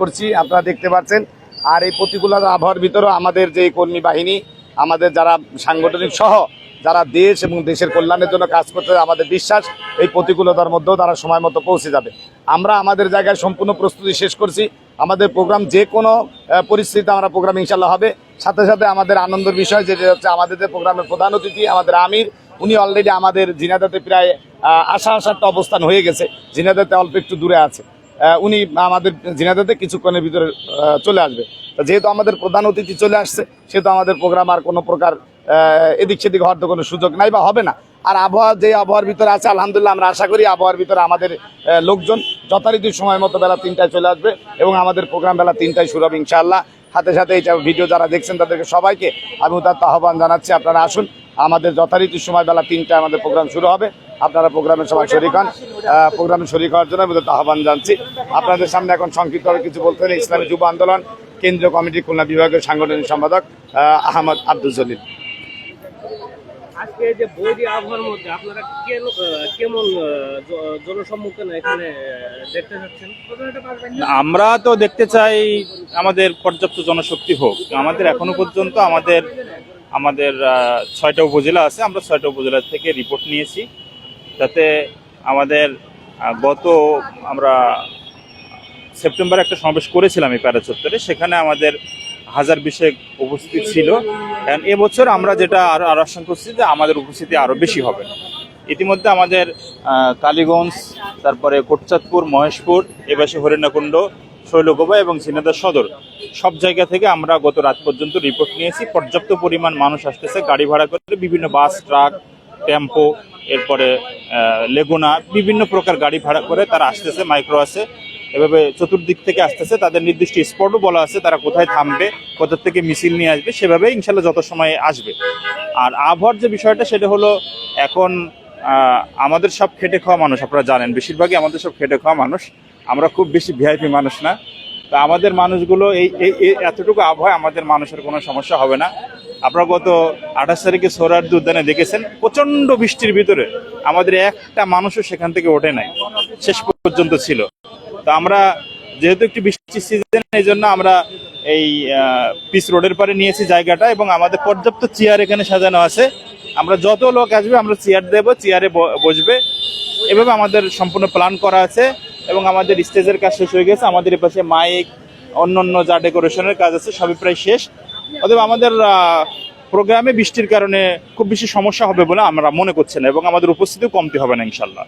করছি, আপনারা দেখতে পাচ্ছেন। আর এই প্রতিকূলতা আবহাওয়ার ভিতরেও আমাদের যে কর্মী বাহিনী, আমাদের যারা সাংগঠনিক সহ, যারা দেশ এবং দেশের কল্যাণের জন্য কাজ করতে আমাদের বিশ্বাস এই প্রতিকূলতার মধ্যেও তারা সময় মতো পৌঁছে যাবে। আমরা আমাদের জায়গায় সম্পূর্ণ প্রস্তুতি শেষ করছি। আমাদের প্রোগ্রাম যে কোনো পরিস্থিতিতে আমরা প্রোগ্রাম ইনশাল্লাহ হবে। সাথে সাথে আমাদের আনন্দের বিষয় যেটা হচ্ছে, আমাদের যে প্রোগ্রামের প্রধান অতিথি, আমাদের আমির, উনি অলরেডি আমাদের জিনাদাতে প্রায় আশা একটা অবস্থান হয়ে গেছে। জিনাদাতে অল্প একটু দূরে আছে। উনি আমাদের জিনাদাতে কিছুক্ষণের ভিতরে চলে আসবে। যেহেতু আমাদের প্রধান অতিথি চলে আসছে, সেহেতু আমাদের প্রোগ্রাম আর কোনো প্রকার এদিক সেদিক হওয়ার তো কোনো সুযোগ নাই বা হবে না। আর আবহাওয়া, যে আবহাওয়ার ভিতরে আছে, আলহামদুলিল্লাহ আমরা আশা করি আবহাওয়ার ভিতরে আমাদের লোকজন যথারীতি সময় মতো বেলা তিনটায় চলে আসবে এবং আমাদের প্রোগ্রাম বেলা তিনটায় শুরু হবে ইনশাআল্লাহ। সাথে সাথে এইটা ভিডিও যারা দেখছেন, তাদেরকে সবাইকে আমি তার আহ্বান জানাচ্ছি। আপনারা আসুন আমাদের যথারীতি সময় বেলা তিনটায় আমাদের প্রোগ্রাম শুরু হবে। আপনারা প্রোগ্রামের সময় শরিক হন। প্রোগ্রামে শরিক হওয়ার জন্য আমি আহ্বান জানছি। আপনাদের সামনে এখন সংক্ষিপ্তভাবে কিছু বলতে হলে ইসলামী যুব আন্দোলন কেন্দ্রীয় কমিটি খুলনা বিভাগের সাংগঠনিক সম্পাদক আহমদ আব্দুল জলিল। আজকে যে বৈরী আবহাওয়ার মধ্যে আপনারা কেন কেমন জনসম্মুখীন এখানে দেখতে যাচ্ছেন? আমরা তো দেখতে চাই আমাদের পর্যাপ্ত জনশক্তি হোক। আমাদের এখনও পর্যন্ত আমাদের আমাদের ছয়টা উপজেলা আছে, আমরা ছয়টা উপজেলা থেকে রিপোর্ট নিয়েছি। তাতে আমাদের গত আমরা সেপ্টেম্বরে একটা সমাবেশ করেছিলাম এই প্যারা চত্বরে সেখানে আমাদের হাজার বিশেক উপস্থিত ছিল। কারণ এবছর আমরা যেটা আরও আরও আশা করছি যে আমাদের উপস্থিতি আরও বেশি হবে। ইতিমধ্যে আমাদের কালীগঞ্জ, তারপরে কোটচাঁদপুর, মহেশপুর এবাসে হরিণাকুণ্ড শৈলগোবা এবং ঝিনাইদহ সদর। সব জায়গা থেকে আমরা গত রাত পর্যন্ত রিপোর্ট নিয়েছি। পর্যাপ্ত পরিমাণ মানুষ আসতেছে, গাড়ি ভাড়া করে, বিভিন্ন বাস, ট্রাক, টেম্পো, এরপরে লেগুনা, বিভিন্ন প্রকার গাড়ি ভাড়া করে তারা আসতেছে মাইক্রো আছে। এভাবে চতুর্দিক থেকে আসতেছে। তাদের নির্দিষ্ট স্পটও বলা আছে, তারা কোথায় থামবে কোথা থেকে মিছিল নিয়ে আসবে সেভাবে ইনশাল্লাহ যত সময়ে আসবে। আর আবহাওয়ার যে বিষয়টা, সেটা হলো এখন আমাদের সব খেটে খাওয়া মানুষ, আপনারা জানেন, বেশিরভাগই আমাদের সব খেটে খাওয়া মানুষ। আমরা খুব বেশি ভিআইপি মানুষ না। তা আমাদের মানুষগুলো এই এতটুকু আবহাওয়া আমাদের মানুষের কোনো সমস্যা হবে না। আপনারা গত আঠাশ তারিখে সোহরার্দি উদ্যানে দেখেছেন প্রচণ্ড বৃষ্টির ভিতরে আমাদের একটা মানুষও সেখান থেকে ওঠে নাই, শেষ পর্যন্ত ছিল। তো আমরা যেহেতু একটি বৃষ্টির সিজন এই জন্য আমরা এই পিস রোডের পারে নিয়েছি জায়গাটা এবং আমাদের পর্যাপ্ত চেয়ার এখানে সাজানো আছে। আমরা যত লোক আসবে, আমরা চেয়ার দেবো, চেয়ারে বসবে। এভাবে আমাদের সম্পূর্ণ প্ল্যান করা আছে। এবং আমাদের স্টেজের কাজ শেষ হয়ে গেছে। আমাদের এপাশে মাইক অন্য অন্য যা ডেকোরেশনের কাজ আছে, সবই প্রায় শেষ। অতএব আমাদের প্রোগ্রামে বৃষ্টির কারণে খুব বেশি সমস্যা হবে বলে আমরা মনে করছি না এবং আমাদের উপস্থিতিও কমতি হবে না ইনশাল্লাহ